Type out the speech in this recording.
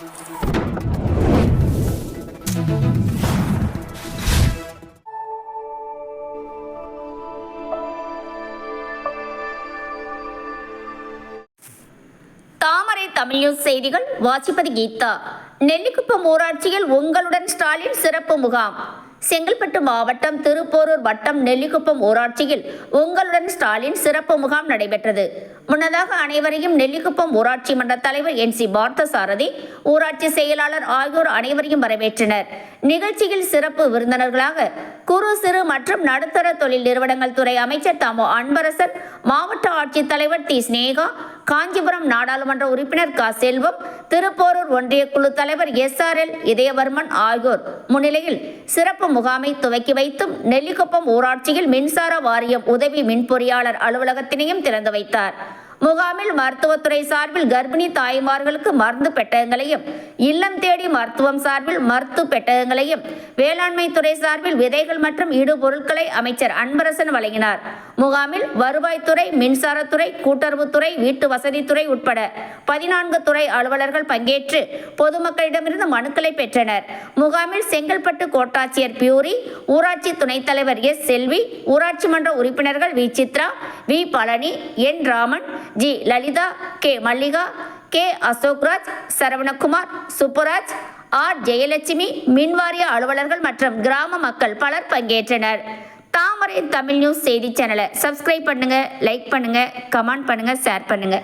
தாமரை தமிழ் செய்திகள் வாசிப்பது கீதா. நெல்லிக்குப்பம் ஊராட்சியில் உங்களுடன் ஸ்டாலின் சிறப்பு முகாம். செங்கல்பட்டு மாவட்டம் திருப்போரூர் வட்டம் நெல்லிக்குப்பம் ஊராட்சியில் உங்களுடன் ஸ்டாலின் சிறப்பு முகாம் நடைபெற்றது. முன்னதாக அனைவரையும் நெல்லிக்குப்பம் ஊராட்சி மன்ற தலைவர் என் சி பார்த்தசாரதி ஊராட்சி செயலாளர் ஆகியோர் அனைவரையும் வரவேற்றனர். நிகழ்ச்சியில் சிறப்பு விருந்தினர்களாக குறு சிறு மற்றும் நடுத்தர தொழில் நிறுவனங்கள் துறை அமைச்சர் தாமோ அன்பரசன் மாவட்ட ஆட்சித்தலைவர் தி ஸ்னேகா காஞ்சிபுரம் நாடாளுமன்ற உறுப்பினர் க. செல்வம் திருப்போரூர் ஒன்றிய குழு தலைவர் எஸ். ஆர். எல். இதயவர்மன் ஆகியோர் முன்னிலையில் சிறப்பு முகாமை துவக்கி வைத்தும் நெல்லிக்குப்பம் ஊராட்சியில் மின்சார வாரியம் உதவி மின் பொறியாளர் அலுவலகத்தினையும் திறந்து வைத்தார். முகாமில் மருத்துவத்துறை சார்பில் கர்ப்பிணி தாய்மார்களுக்கு மருந்து பெட்டகங்களையும் இல்லம் தேடி மருத்துவம் சார்பில் மருத்துவ பெட்டகங்களையும் வேளாண்மை துறை சார்பில் விதைகள் மற்றும் இடுபொருட்களை அமைச்சர் அன்பரசன் வழங்கினார். முகாமில் வருவாய்த்துறை மின்சாரத்துறை கூட்டுறவுத்துறை வீட்டு வசதித்துறை உட்பட பதினான்கு துறை அலுவலர்கள் பங்கேற்று பொதுமக்களிடமிருந்து மனுக்களை பெற்றனர். முகாமில் செங்கல்பட்டு கோட்டாட்சியர் பியூரி ஊராட்சி துணைத் தலைவர் எஸ் செல்வி ஊராட்சி மன்ற உறுப்பினர்கள் V Chitra V Palani N Raman G Lalitha K Mallika K Ashokraj Saravanakumar Subburaj R Jayalakshmi மின்வாரிய அலுவலர்கள் மற்றும் கிராம மக்கள் பலர் பங்கேற்றனர். தாமரை தமிழ் நியூஸ் செய்தி சேனலை சப்ஸ்கிரைப் பண்ணுங்க லைக் பண்ணுங்க கமெண்ட் பண்ணுங்க ஷேர் பண்ணுங்க.